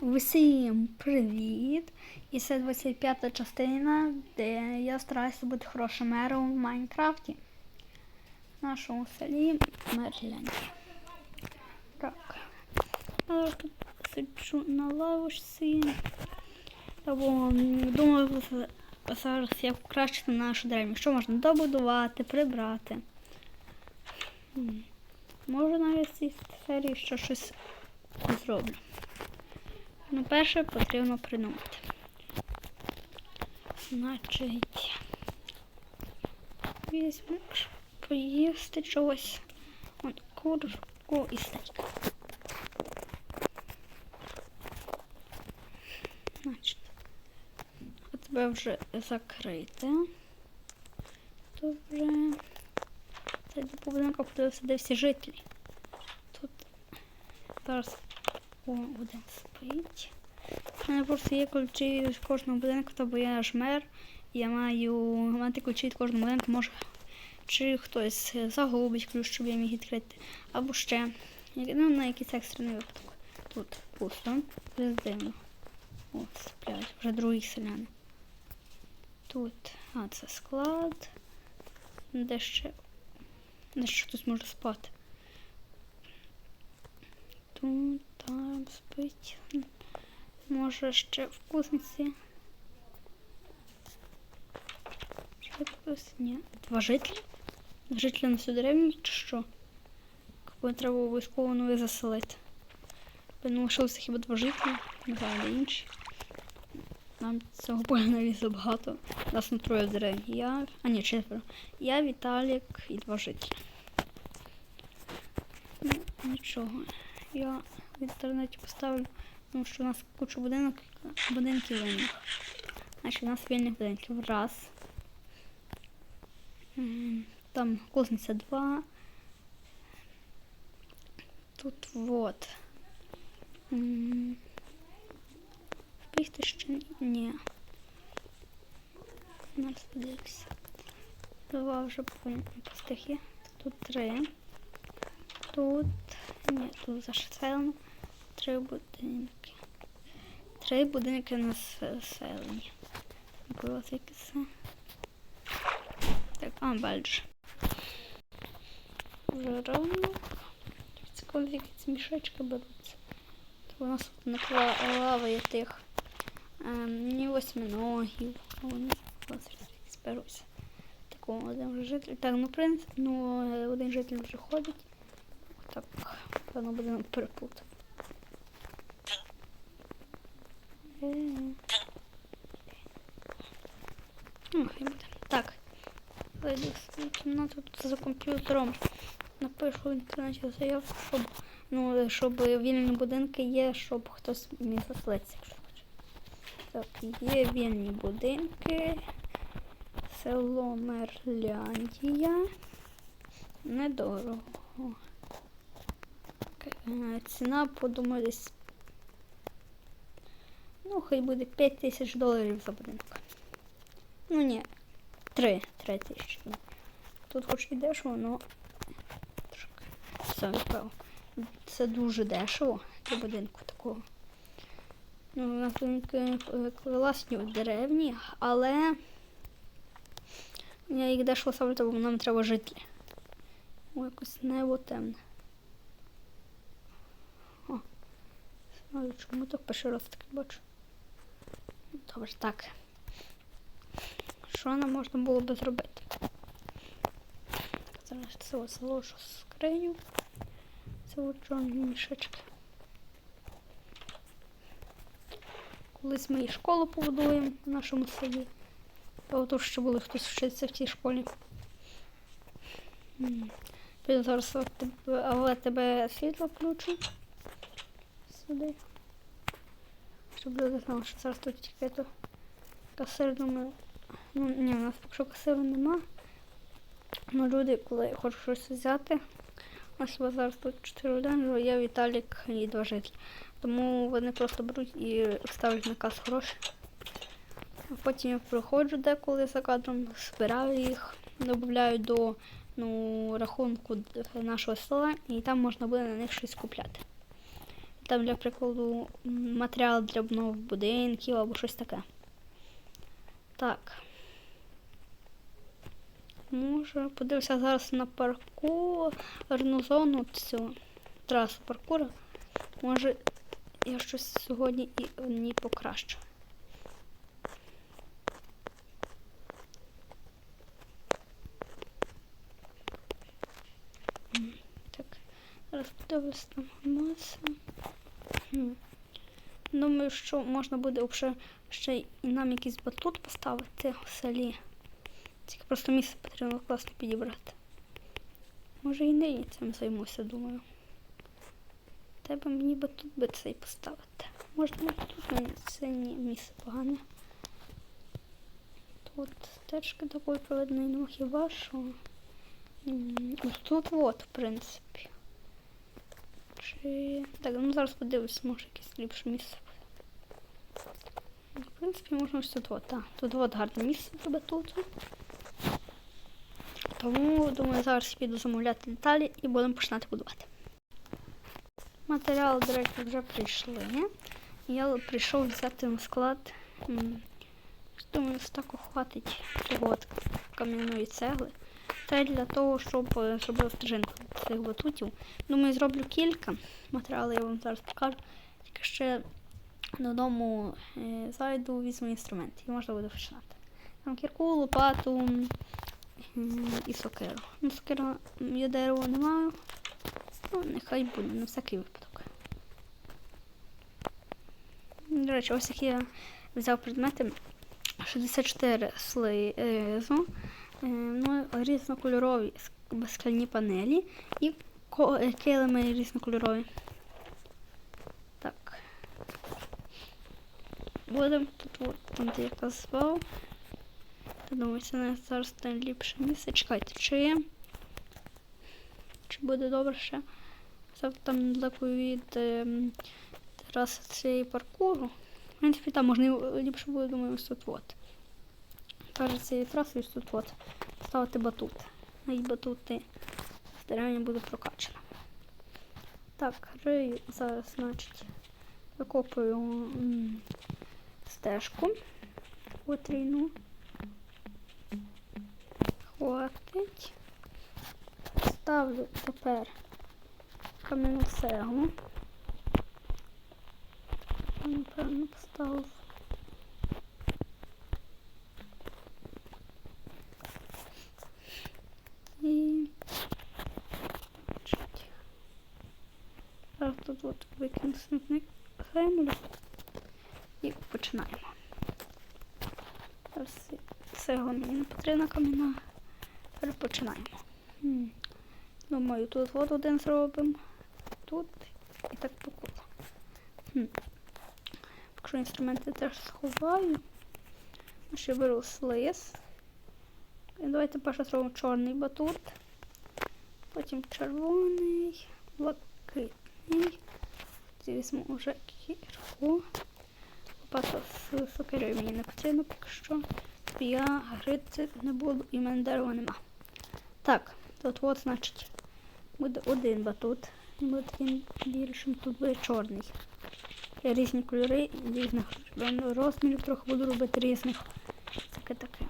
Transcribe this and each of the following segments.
Усім привіт! І це 25 частина, де я стараюся бути хорошим мером в Майнкрафті. В нашому селі Мерлянд. Так. Я тут сиджу на лавочці. М, думаю, зараз як покращити нашу деревню. Що можна добудувати, прибрати. М, Може навіть в цій серії ще щось зроблю. Ну, перше потрібно придумати. Значить, візьму поїсти чогось. От курку і стейк. Значить, а тебе вже закрите. Вже це до будинку подивився, де всі жителі. Тут зараз о, один спить. У мене просто є ключі від кожного будинку, то бо я ж мер. Я маю мати ключі від кожного будинку, може чи хтось загубить ключ, щоб я міг відкрити. Або ще ну, на якийсь екстрений випадок. Тут пусто, вже дивно. О, сплять, вже другі селяни. Тут, а, це склад. Де ще. Де ще хтось може спати. Тут, там спить. Може ще в кузниці. Ще хтось? Ні. Два жителі? Жителі на всю деревню чи що? Кого треба обов'язково нових заселити. Не лишилося хіба два жителі, не знаю, інші. Нам цього поля забагато. Нас на троє в деревні. Я. А ні, четверо. Я, Віталік і два жителі. Ну, нічого. Я в інтернеті поставлю, тому що у нас куча будинок, будинків вільних. Значить, у нас вільних будинків. Раз. Там кузниця два. Тут вот. Вбігти ще ні-. Зараз подивимося. Два вже пустих є. Тут три. Тут. Ні, тут заселено. Три будинки. Три будинки населені. Було таке це. Так, а, бальдж. Вже ранок. Цікаво, які ці мішечки беруться. У нас тут накла лаває тих ем, ні восьминогів. а Вони якісь беруться. Такого один житель. Так, ну принц, ну один житель вже ходить. Так, певно будемо перепутати. Е. Ну, буде. Так. Зайду в кімнату тут за комп'ютером. Напишу в інтернеті заявку, щоб, ну, щоб вільні будинки є, щоб хтось міг заселитися, якщо хоче. Так, є вільні будинки. Село Мерляндія. Недорого. Е, Ціна, подумаю, десь. Ну, хай буде 5 тисяч доларів за будинок. Ну ні, 3, 3 тисячі. Тут хоч і дешево, але трошки. Все, відправив. Це дуже дешево для будинку такого. Ну, у нас будинки е, класні в деревні, але я їх дешево ставлю, бо нам треба жити. О, якось небо темне. О, знаю, чому так перший раз таке бачу. Добре, так. Що нам можна було би зробити? Зараз це ось ложу скриню. Це от чорні мішечки. Колись ми і школу побудуємо в нашому селі. А отут ще були хтось вчиться в цій школі. Зараз але тебе світло включу. Сюди. Щоб люди знали, що зараз тут тільки то касир думаю. Ну ні, у нас поки що касиру нема. Ну люди, коли хочуть щось взяти, у нас зараз тут 4 людини, я Віталік і два жителі. Тому вони просто беруть і ставлять на касу гроші. А Потім я приходжу деколи за кадром, збираю їх, додаю до ну, рахунку нашого села, і там можна буде на них щось купляти. Там, для прикладу, матеріал для обнов будинків або щось таке. Так. Може, подивився зараз на паркурну зону цю трасу паркуру. Може, я щось сьогодні і в покращу. Так, зараз подивлюсь там маса. Думаю, що можна буде вже ще нам якийсь батут поставити в селі. Тільки просто місце потрібно класно підібрати. Може і нині цим займуся, думаю. Треба мені батут би цей поставити. Можна тут мені це ні, місце погане. Тут стежки такої проведеної нема хіба що. Ось Тут от, в принципі. Чи. Так, ну зараз подивлюсь, може якесь ліпше місце. В принципі, можна ось тут от, так. Тут от гарне місце для батуту. Тому, думаю, зараз піду замовляти деталі і будемо починати будувати. Матеріали, до речі, вже прийшли. Я прийшов взяти на склад. Думаю, з таку хватить от кам'яної цегли. Це для того, щоб е, зробити цих батутів. Думаю, зроблю кілька матеріалів, я вам зараз покажу. Тільки ще додому е, зайду, візьму інструмент і можна буде починати. Там кірку, лопату і сокиру. Ну, сокира я дерева не маю. Ну, нехай буде, на всякий випадок. До речі, ось які я взяв предмети 64 слизу, ну, різнокольорові ск- скляні панелі і е, килими різнокольорові. Так. Будемо тут, там, де я казав. Думаю, це не зараз найліпше місце. Чекайте, чи, чи буде добре ще? Це там недалеко від ем, траси цієї паркуру. В принципі, там можна ліпше буде, думаю, ось тут от. Каже, цієї траси ось тут от. Ставити батут. А батути з буде прокачано. Так, рию зараз, значить, викопую стежку потрійну. Хватить. Ставлю тепер кам'яну цеглу. Напевно, поставив. І Чуть. Зараз тут викину смітник і починаємо. Цегла мені не потрібна кам'яна. Тепер починаємо. Думаю, тут от один зробимо, тут і так по колу. Якщо інструменти теж сховаю, ще беру слиз. І давайте перше зробимо чорний батут, потім червоний, блакитний. Візьму вже кірку. Лопата з сокирою мені не потрібно поки що. Я грити не буду і в мене дерева нема. Так, тут от, значить, буде один батут. Він буде таким більшим, тут буде чорний. Є різні кольори, різних розмірів, трохи буду робити різних. Таке таке.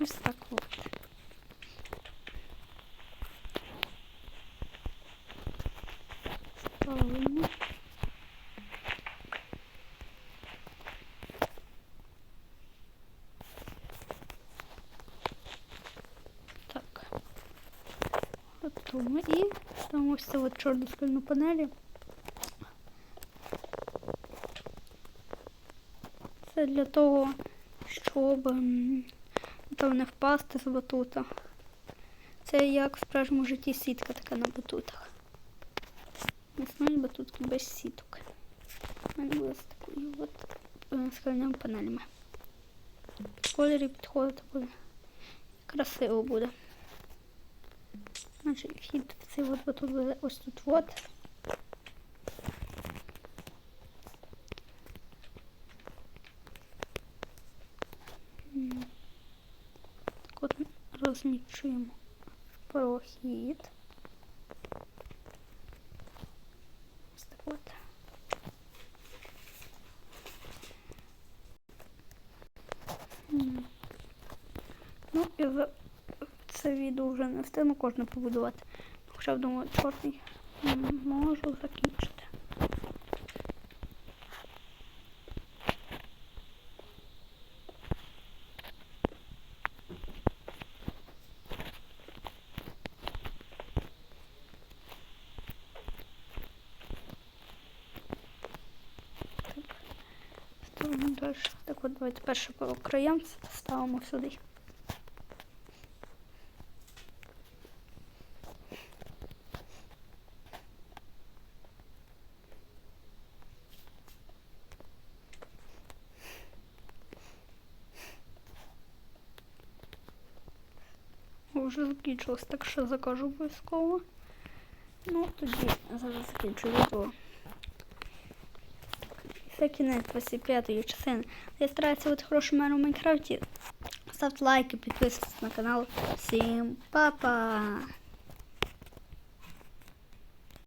Ось так от. Ставимо. Так. Готово. І ставимо ось цю от чорну скальну панелі. Це для того, щоб там не впасти з батута. Це як в справжньому житті сітка така на батутах. Існують батутки без сіток. У мене буде з такою от е, скальними панелями. В кольорі підходити буде. Красиво буде. Значить, вхід в цей от батут буде ось тут от. От розмічуємо прохід. це відео вже не встигну кожне побудувати. Хоча думаю, чорний можу закінчити. Далі. Так от давайте перше по краям ставимо сюди. Вже закінчилось, так що закажу обов'язково. Ну, тоді зараз закінчу відео. Це кінець 25-ї частини. Я стараюся бути хорошим мером у Майнкрафті. Ставте лайки, підписуйтесь на канал. Всім па-па!